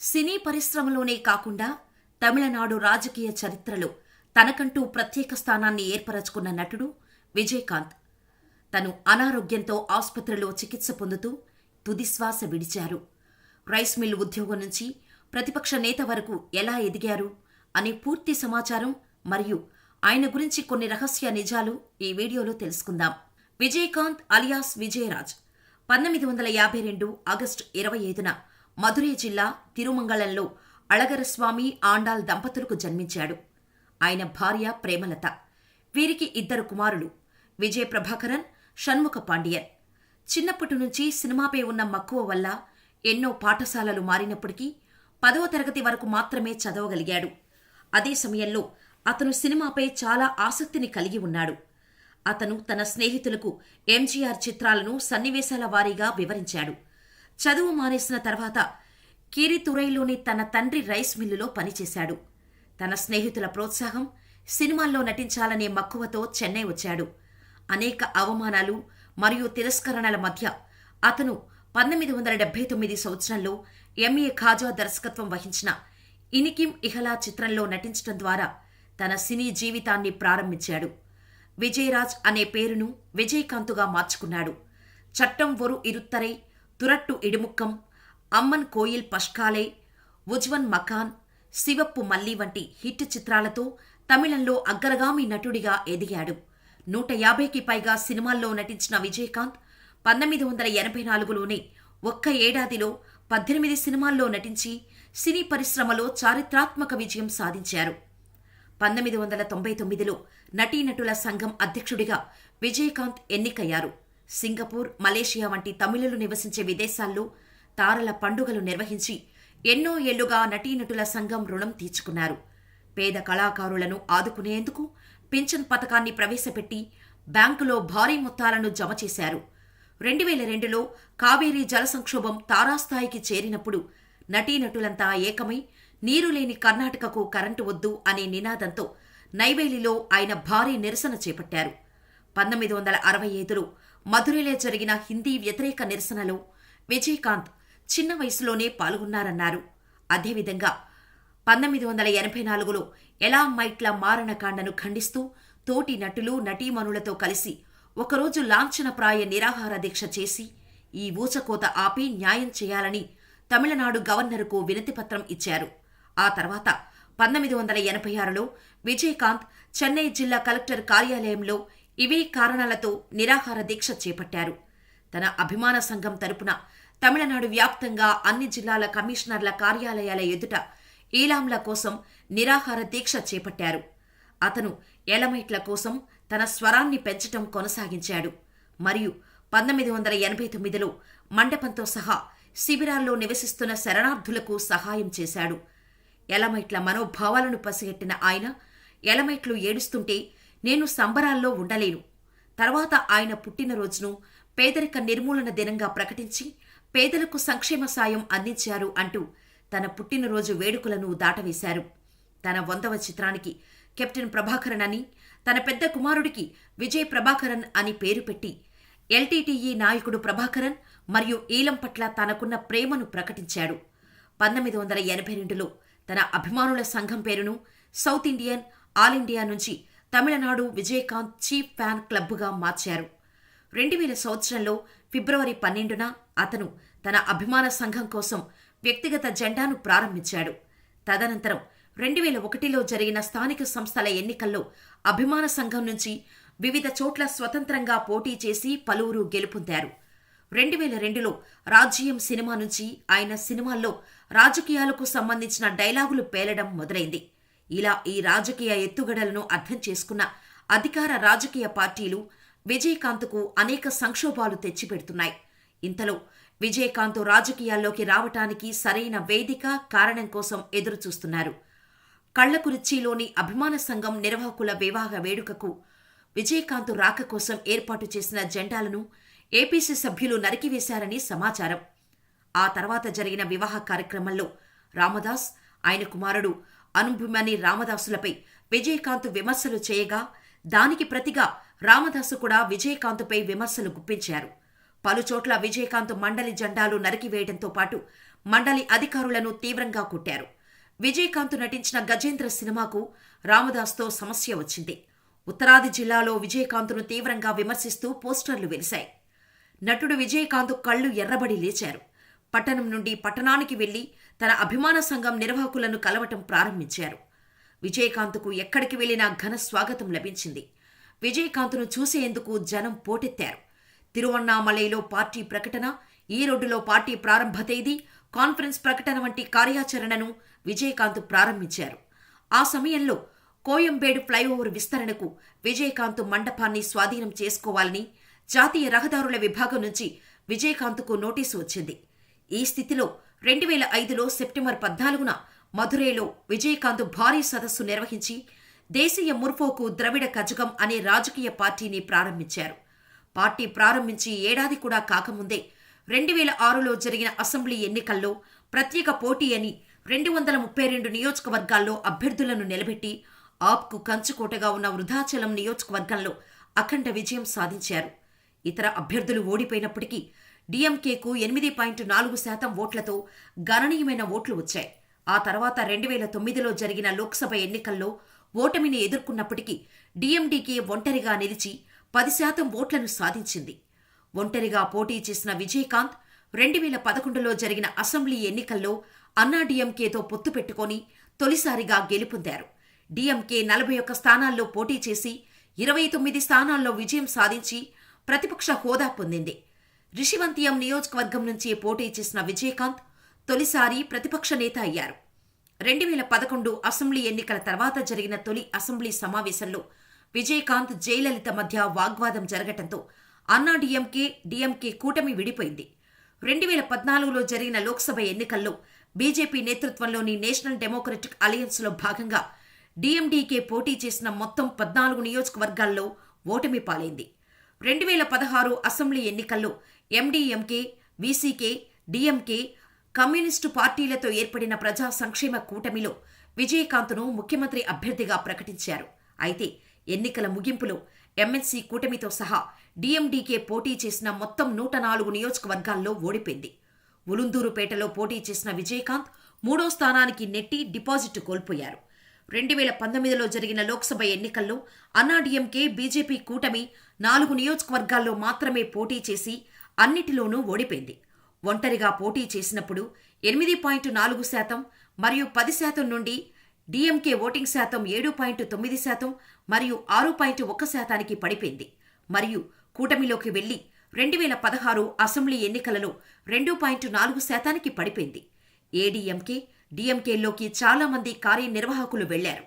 సినీ పరిశ్రమలోనే కాకుండా తమిళనాడు రాజకీయ చరిత్రలో తనకంటూ ప్రత్యేక స్థానాన్ని ఏర్పరచుకున్న నటుడు విజయకాంత్. తను అనారోగ్యంతో ఆసుపత్రిలో చికిత్స పొందుతూ తుదిశ్వాస విడిచారు. రైస్ మిల్ ఉద్యోగం నుంచి ప్రతిపక్ష నేత వరకు ఎలా ఎదిగారు అనే పూర్తి సమాచారం మరియు ఆయన గురించి కొన్ని రహస్య నిజాలు ఈ వీడియోలో తెలుసుకుందాం. విజయకాంత్ అలియాస్ విజయరాజ్ పంతొమ్మిది వందల యాభై రెండు ఆగస్టు ఇరవై ఐదున మధురై జిల్లా తిరుమంగళంలో అళగరస్వామి ఆండాల్ దంపతులకు జన్మించాడు. ఆయన భార్య ప్రేమలత. వీరికి ఇద్దరు కుమారులు. విజయ ప్రభాకరన్ షణ్ముఖ పాండియన్. చిన్నప్పటి నుంచి సినిమాపై ఉన్న మక్కువ వల్ల ఎన్నో పాఠశాలలు మారినప్పటికీ పదవ తరగతి వరకు మాత్రమే చదవగలిగాడు. అదే సమయంలో అతను సినిమాపై చాలా ఆసక్తిని కలిగి ఉన్నాడు. అతను తన స్నేహితులకు ఎంజీఆర్ చిత్రాలను సన్నివేశాల వారీగా వివరించాడు. చదువు మానేసిన తర్వాత కీరితురైలోని తన తండ్రి రైస్ మిల్లులో పనిచేశాడు. తన స్నేహితుల ప్రోత్సాహం సినిమాల్లో నటించాలనే మక్కువతో చెన్నై వచ్చాడు. అనేక అవమానాలు మరియు తిరస్కరణల మధ్య అతను పంతొమ్మిది వందల డెబ్బై తొమ్మిది సంవత్సరంలో ఎంఏ ఖాజా దర్శకత్వం వహించిన ఇనికిం ఇహలా చిత్రంలో నటించడం ద్వారా తన సినీ జీవితాన్ని ప్రారంభించాడు. విజయరాజ్ అనే పేరును విజయకాంతుగా మార్చుకున్నాడు. చట్టం ఒరు ఇరుత్తరై తురట్టు இடுமுக்கம் అమ్మన్ కోయిల్ పష్కాలే ఉజ్వన్ మకాన్ శివప్పు మల్లి వంటి హిట్ చిత్రాలతో తమిళంలో అగ్రగామి నటుడిగా ఎదిగాడు నూట యాభైకి పైగా సినిమాల్లో నటించిన విజయకాంత్ పంతొమ్మిది వందల ఎనభై నాలుగులోనే ఒక్క ఏడాదిలో పద్దెనిమిది సినిమాల్లో నటించి సినీ పరిశ్రమలో చారిత్రాత్మక విజయం సాధించారు పంతొమ్మిది వందల తొంభై తొమ్మిదిలో నటీనటుల సంఘం అధ్యక్షుడిగా విజయకాంత్ ఎన్నికయ్యారు సింగపూర్ మలేషియా వంటి తమిళులు నివసించే విదేశాల్లో తారల పండుగలు నిర్వహించి ఎన్నో ఏళ్ళుగా నటీనటుల సంఘం రుణం తీర్చుకున్నారు. పేద కళాకారులను ఆదుకునేందుకు పింఛన్ పథకాన్ని ప్రవేశపెట్టి బ్యాంకులో భారీ మొత్తాలను జమ చేశారు. రెండు వేల రెండులో కావేరీ జల సంక్షోభం తారాస్థాయికి చేరినప్పుడు నటీనటులంతా ఏకమై నీరు లేని కర్ణాటకకు కరెంటు వద్దు అనే నినాదంతో నైవేలిలో ఆయన భారీ నిరసన చేపట్టారు. పంతొమ్మిది వందల అరవై ఐదులో మధురైలో జరిగిన హిందీ వ్యతిరేక నిరసనలో విజయకాంత్ చిన్న వయసులోనే పాల్గొన్నారన్నారు. అదేవిధంగా పంతొమ్మిది వందల ఎనభై నాలుగులో ఎలా మైట్ల మారణకాండను ఖండిస్తూ తోటి నటులు నటీమణులతో కలిసి ఒకరోజు లాంఛనప్రాయ నిరాహార దీక్ష చేసి ఈ ఊచకోత ఆపి న్యాయం చేయాలని తమిళనాడు గవర్నరుకు వినతిపత్రం ఇచ్చారు. ఆ తర్వాత పంతొమ్మిది వందల ఎనభై ఆరులో విజయకాంత్ చెన్నై జిల్లా కలెక్టర్ కార్యాలయంలో ఇవే కారణాలతో నిరాహార దీక్ష చేపట్టారు. తన అభిమాన సంఘం తరపున తమిళనాడు వ్యాప్తంగా అన్ని జిల్లాల కమిషనర్ల కార్యాలయాల ఎదుట ఈలాంల కోసం నిరాహార దీక్ష చేపట్టారు. అతను ఎలమైట్ల కోసం తన స్వరాన్ని పెంచటం కొనసాగించాడు. మరియు పంతొమ్మిది వందల ఎనభై తొమ్మిదిలో మండపంతో సహా శిబిరాల్లో నివసిస్తున్న శరణార్థులకు సహాయం చేశాడు. ఎలమైట్ల మనోభావాలను పసిగట్టిన ఆయన ఎలమైట్లు ఏడుస్తుంటే నేను సంబరాల్లో ఉండలేను. తర్వాత ఆయన పుట్టినరోజును పేదరిక నిర్మూలన దినంగా ప్రకటించి పేదలకు సంక్షేమ సాయం అందించారు అంటూ తన పుట్టినరోజు వేడుకలను దాటవేశారు. తన వందవ చిత్రానికి కెప్టెన్ ప్రభాకరన్ అని తన పెద్ద కుమారుడికి విజయ్ ప్రభాకరన్ అని పేరు పెట్టి ఎల్టీటీఈ నాయకుడు ప్రభాకరన్ మరియు ఈలం పట్ల తనకున్న ప్రేమను ప్రకటించాడు. పంతొమ్మిది వందల ఎనభై రెండులో తన అభిమానుల సంఘం పేరును సౌత్ ఇండియన్ ఆల్ ఇండియా నుంచి తమిళనాడు విజయకాంత్ చీఫ్ ఫ్యాన్ క్లబ్గా మార్చారు. రెండు వేల సంవత్సరంలో ఫిబ్రవరి పన్నెండున అతను తన అభిమాన సంఘం కోసం వ్యక్తిగత జెండాను ప్రారంభించాడు. తదనంతరం రెండు వేల ఒకటిలో జరిగిన స్థానిక సంస్థల ఎన్నికల్లో అభిమాన సంఘం నుంచి వివిధ చోట్ల స్వతంత్రంగా పోటీ చేసి పలువురు గెలుపొందారు. రెండు వేల రెండులో రాజ్యం సినిమా నుంచి ఆయన సినిమాల్లో రాజకీయాలకు సంబంధించిన డైలాగులు పేలడం మొదలైంది. ఇలా ఈ రాజకీయ ఎత్తుగడలను అర్థం చేసుకున్న అధికార రాజకీయ పార్టీలు విజయకాంత్కు అనేక సంక్షోభాలు తెచ్చిపెడుతున్నాయి. ఇంతలో విజయకాంత్ రాజకీయాల్లోకి రావటానికి సరైన వేదిక కారణం కోసం ఎదురుచూస్తున్నారు. కళ్ళకురిచ్చిలోని అభిమాన సంఘం నిర్వాహకుల వివాహ వేడుకకు విజయకాంత్ రాక కోసం ఏర్పాటు చేసిన జెండాలను ఏపీసీ సభ్యులు నరికివేశారని సమాచారం. ఆ తర్వాత జరిగిన వివాహ కార్యక్రమంలో రామదాస్ ఆయన కుమారుడు అనుభిమని రామదాసులపై విజయకాంత్ విమర్శలు చేయగా దానికి ప్రతిగా రామదాసు కూడా విజయకాంత్పై విమర్శలు గుప్పించారు. పలుచోట్ల విజయకాంత్ మండలి జెండాలు నరికివేయడంతో పాటు మండలి అధికారులను తీవ్రంగా కొట్టారు. విజయకాంత్ నటించిన గజేంద్ర సినిమాకు రామదాస్తో సమస్య వచ్చింది. ఉత్తరాది జిల్లాలో విజయకాంత్ను తీవ్రంగా విమర్శిస్తూ పోస్టర్లు వెలిశాయి. నటుడు విజయకాంత్ కళ్ళు ఎర్రబడి లేచారు. పట్టణం నుండి పట్టణానికి వెళ్ళి తన అభిమాన సంఘం నిర్వాహకులను కలవటం ప్రారంభించారు. విజయకాంత్కు ఎక్కడికి వెళ్ళినా ఘన స్వాగతం లభించింది. విజయకాంత్ను చూసేందుకు జనం పోటెత్తారు. తిరువన్నామలైలో పార్టీ ప్రకటన ఈ రోడ్డులో పార్టీ ప్రారంభ తేదీ కాన్ఫరెన్స్ ప్రకటన వంటి కార్యాచరణను విజయకాంత్ ప్రారంభించారు. ఆ సమయంలో కోయంబేడు ఫ్లైఓవర్ విస్తరణకు విజయకాంత్ మండపాన్ని స్వాధీనం చేసుకోవాలని జాతీయ రహదారుల విభాగం నుంచి విజయకాంత్కు నోటీసు వచ్చింది. ఈ స్థితిలో రెండు వేల ఐదులో సెప్టెంబర్ పద్నాలుగున మధురైలో విజయకాంత్ భారీ సదస్సు నిర్వహించి దేశీయ ముర్ఫోకు ద్రవిడ కజగం అనే రాజకీయ పార్టీని ప్రారంభించారు. పార్టీ ప్రారంభించి ఏడాది కూడా కాకముందే రెండు వేల ఆరులో జరిగిన అసెంబ్లీ ఎన్నికల్లో ప్రత్యేక పోటీ అని రెండు వందల ముప్పై రెండు నియోజకవర్గాల్లో అభ్యర్థులను నిలబెట్టి ఆప్కు కంచుకోటగా ఉన్న వృధాచలం నియోజకవర్గంలో అఖండ విజయం సాధించారు. ఇతర అభ్యర్థులు ఓడిపోయినప్పటికీ డిఎంకేకు ఎనిమిది పాయింట్ నాలుగు శాతం ఓట్లతో గణనీయమైన ఓట్లు వచ్చాయి. ఆ తర్వాత రెండు వేల తొమ్మిదిలో జరిగిన లోక్సభ ఎన్నికల్లో ఓటమిని ఎదుర్కొన్నప్పటికీ డిఎండికే ఒంటరిగా నిలిచి పది శాతం ఓట్లను సాధించింది. ఒంటరిగా పోటీ చేసిన విజయకాంత్ రెండు వేల పదకొండులో జరిగిన అసెంబ్లీ ఎన్నికల్లో అన్నా డిఎంకేతో పొత్తు పెట్టుకొని తొలిసారిగా గెలుపొందారు. డిఎంకే నలభై ఒక్క స్థానాల్లో పోటీ చేసి ఇరవై తొమ్మిది స్థానాల్లో విజయం సాధించి ప్రతిపక్ష హోదా పొందింది. రిషివంతియం నియోజకవర్గం నుంచి పోటీ చేసిన విజయకాంత్ తొలిసారి ప్రతిపక్ష నేత అయ్యారు. రెండు వేల పదకొండు అసెంబ్లీ ఎన్నికల తర్వాత జరిగిన తొలి అసెంబ్లీ సమావేశంలో విజయకాంత్ జయలలిత మధ్య వాగ్వాదం జరగటంతో అన్నా డిఎంకే డీఎంకే కూటమి విడిపోయింది. రెండు వేల పద్నాలుగులో జరిగిన లోక్సభ ఎన్నికల్లో బీజేపీ నేతృత్వంలోని నేషనల్ డెమోక్రటిక్ అలయన్స్లో భాగంగా డిఎండికే పోటీ చేసిన మొత్తం పద్నాలుగు నియోజకవర్గాల్లో ఓటమి పాలైంది. రెండు వేల పదహారు అసెంబ్లీ ఎన్నికల్లో ఎండీఎంకే వీసీకే డీఎంకే కమ్యూనిస్టు పార్టీలతో ఏర్పడిన ప్రజా సంక్షేమ కూటమిలో విజయకాంత్ను ముఖ్యమంత్రి అభ్యర్థిగా ప్రకటించారు. అయితే ఎన్నికల ముగింపులో ఎంఎన్సీ కూటమితో సహా డిఎండికే పోటీ చేసిన మొత్తం నూట నాలుగు నియోజకవర్గాల్లో ఓడిపోయింది. ఉలుందూరుపేటలో పోటీ చేసిన విజయకాంత్ మూడో స్థానానికి నెట్టి డిపాజిట్ కోల్పోయారు. రెండు వేల పంతొమ్మిదిలో జరిగిన లోక్సభ ఎన్నికల్లో అన్నాడీఎంకే బీజేపీ కూటమి నాలుగు నియోజకవర్గాల్లో మాత్రమే పోటీ చేసి అన్నిటిలోనూ ఓడిపోయింది. ఒంటరిగా పోటీ చేసినప్పుడు ఎనిమిది పాయింట్ నాలుగు శాతం మరియు పది శాతం నుండి డిఎంకే ఓటింగ్ శాతం ఏడు పాయింట్ తొమ్మిది శాతం మరియు ఆరు పాయింట్ ఒక్క శాతానికి పడిపోయింది. మరియు కూటమిలోకి వెళ్ళి రెండు వేల పదహారు అసెంబ్లీ ఎన్నికలలో రెండు పాయింట్ నాలుగు శాతానికి పడిపోయింది. ఏడీఎంకే డిఎంకేలోకి చాలామంది కార్యనిర్వాహకులు వెళ్ళారు.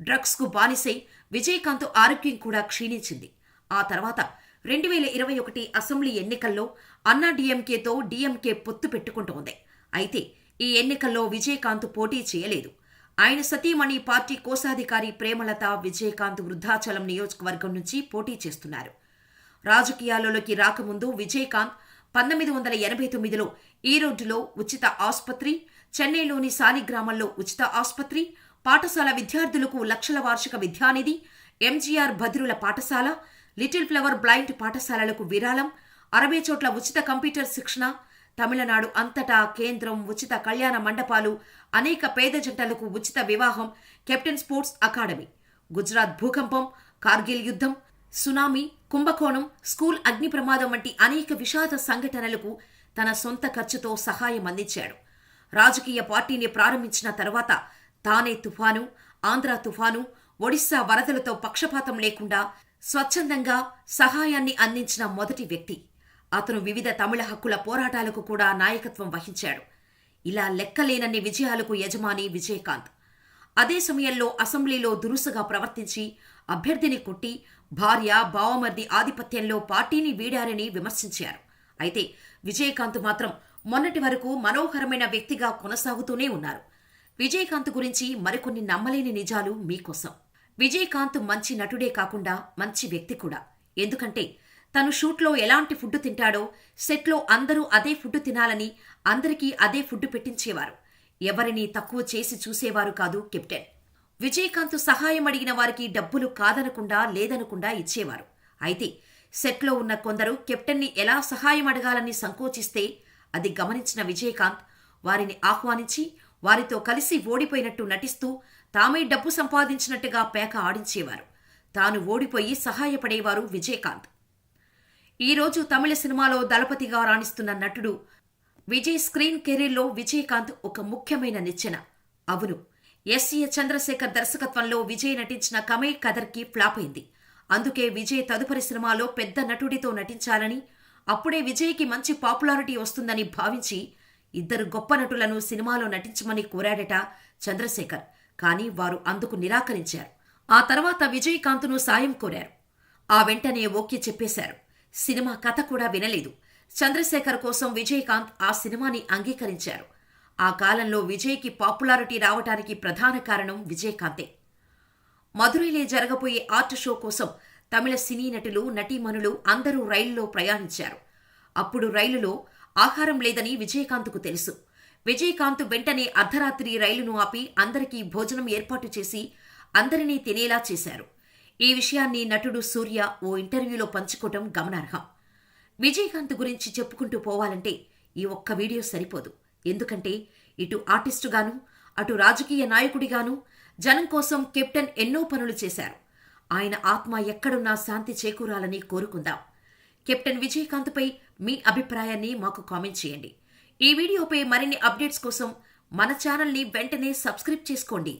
డ్రగ్స్కు బానిసై విజయకాంత్ ఆరోగ్యం కూడా క్షీణించింది. ఆ తర్వాత రెండు వేల ఇరవై ఒకటి అసెంబ్లీ ఎన్నికల్లో అన్నా డిఎంకేతో డిఎంకే పొత్తు పెట్టుకుంటోంది. అయితే ఈ ఎన్నికల్లో విజయకాంత్ పోటీ చేయలేదు. ఆయన సతీమణి పార్టీ కోశాధికారి ప్రేమలత విజయకాంత్ వృద్ధాచలం నియోజకవర్గం నుంచి పోటీ చేస్తున్నారు. రాజకీయాలలోకి రాకముందు విజయకాంత్ పంతొమ్మిది వందల ఎనభై తొమ్మిదిలో ఈ రోడ్డులో ఉచిత ఆసుపత్రి చెన్నైలోని సాలిగ్రామంలో ఉచిత ఆసుపత్రి పాఠశాల విద్యార్థులకు లక్షల వార్షిక విద్యానిధి ఎంజీఆర్ భద్రుల పాఠశాల లిటిల్ ఫ్లవర్ బ్లైండ్ పాఠశాలలకు విరాళం అరవై చోట్ల ఉచిత కంప్యూటర్ శిక్షణ తమిళనాడు అంతటా కేంద్రం ఉచిత కళ్యాణ మండపాలు అనేక పేద జంటలకు ఉచిత వివాహం కెప్టెన్ స్పోర్ట్స్ అకాడమీ గుజరాత్ భూకంపం కార్గిల్ యుద్ధం సునామీ కుంభకోణం స్కూల్ అగ్ని ప్రమాదం వంటి అనేక విషాద సంఘటనలకు తన సొంత ఖర్చుతో సహాయం అందించాడు. రాజకీయ పార్టీని ప్రారంభించిన తర్వాత తానే తుఫాను ఆంధ్ర తుఫాను ఒడిశా వరదలతో పక్షపాతం లేకుండా స్వచ్ఛందంగా సహాయాన్ని అందించిన మొదటి వ్యక్తి. అతను వివిధ తమిళ హక్కుల పోరాటాలకు కూడా నాయకత్వం వహించాడు. ఇలా లెక్కలేనన్ని విజయాలకు యజమాని విజయకాంత్. అదే సమయంలో అసెంబ్లీలో దురుసుగా ప్రవర్తించి అభ్యర్థిని కొట్టి భార్య బావమర్ది ఆధిపత్యంలో పార్టీని వీడారని విమర్శించారు. అయితే విజయకాంత్ మాత్రం మొన్నటి వరకు మనోహరమైన వ్యక్తిగా కొనసాగుతూనే ఉన్నారు. విజయకాంత్ గురించి మరికొన్ని నమ్మలేని నిజాలు మీకోసం. విజయకాంత్ మంచి నటుడే కాకుండా మంచి వ్యక్తి కూడా. ఎందుకంటే తను షూట్లో ఎలాంటి ఫుడ్ తింటాడో సెట్లో అందరూ అదే ఫుడ్ తినాలని అందరికీ అదే ఫుడ్ పెట్టించేవారు. ఎవరిని తక్కువ చేసి చూసేవారు కాదు కెప్టెన్. విజయకాంత్ సహాయం అడిగిన వారికి డబ్బులు కాదనకుండా లేదనకుండా ఇచ్చేవారు. అయితే సెట్లో ఉన్న కొందరు కెప్టెన్ని ఎలా సహాయం అడగాలని సంకోచిస్తే అది గమనించిన విజయకాంత్ వారిని ఆహ్వానించి వారితో కలిసి ఓడిపోయినట్టు నటిస్తూ తామే డబ్బు సంపాదించినట్టుగా పేక ఆడించేవారు. తాను ఓడిపోయి సహాయపడేవారు విజయకాంత్. ఈరోజు తమిళ సినిమాలో దళపతిగా రాణిస్తున్న నటుడు విజయ్ స్క్రీన్ కెరీర్లో విజయకాంత్ ఒక ముఖ్యమైన నిచ్చెన. అవును ఎస్ఏ చంద్రశేఖర్ దర్శకత్వంలో విజయ్ నటించిన కమై కదర్కి ఫ్లాప్ అయింది. అందుకే విజయ్ తదుపరి సినిమాలో పెద్ద నటుడితో నటించాలని అప్పుడే విజయ్కి మంచి పాపులారిటీ వస్తుందని భావించి ఇద్దరు గొప్ప నటులను సినిమాలో నటించమని కోరాడట చంద్రశేఖర్. కానీ వారు అందుకు నిరాకరించారు. ఆ తర్వాత విజయకాంత్ను సాయం కోరారు. ఆ వెంటనే ఓకే చెప్పేశారు. సినిమా కథ కూడా వినలేదు. చంద్రశేఖర్ కోసం విజయకాంత్ ఆ సినిమాని అంగీకరించారు. ఆ కాలంలో విజయ్కి పాపులారిటీ రావటానికి ప్రధాన కారణం విజయకాంతే. మధురైలో జరగబోయే ఆర్ట్ షో కోసం తమిళ సినీ నటులు నటీమణులు అందరూ రైలులో ప్రయాణించారు. అప్పుడు రైలులో ఆహారం లేదని విజయకాంత్కు తెలుసు. విజయకాంత్ వెంటనే అర్ధరాత్రి రైలును ఆపి అందరికీ భోజనం ఏర్పాటు చేసి అందరినీ తినేలా చేశారు. ఈ విషయాన్ని నటుడు సూర్య ఓ ఇంటర్వ్యూలో పంచుకోవటం గమనార్హం. విజయకాంత్ గురించి చెప్పుకుంటూ పోవాలంటే ఈ ఒక్క వీడియో సరిపోదు. ఎందుకంటే ఇటు ఆర్టిస్టుగాను అటు రాజకీయ నాయకుడిగాను జనం కోసం కెప్టెన్ ఎన్నో పనులు చేశారు. ఆయన ఆత్మ ఎక్కడున్నా శాంతి చేకూరాలని కోరుకుందాం. కెప్టెన్ విజయకాంత్పై మీ అభిప్రాయాన్ని మాకు కామెంట్ చేయండి. ఈ వీడియోపై మరిన్ని అప్డేట్స్ కోసం మన ఛానల్ని వెంటనే సబ్స్క్రైబ్ చేసుకోండి.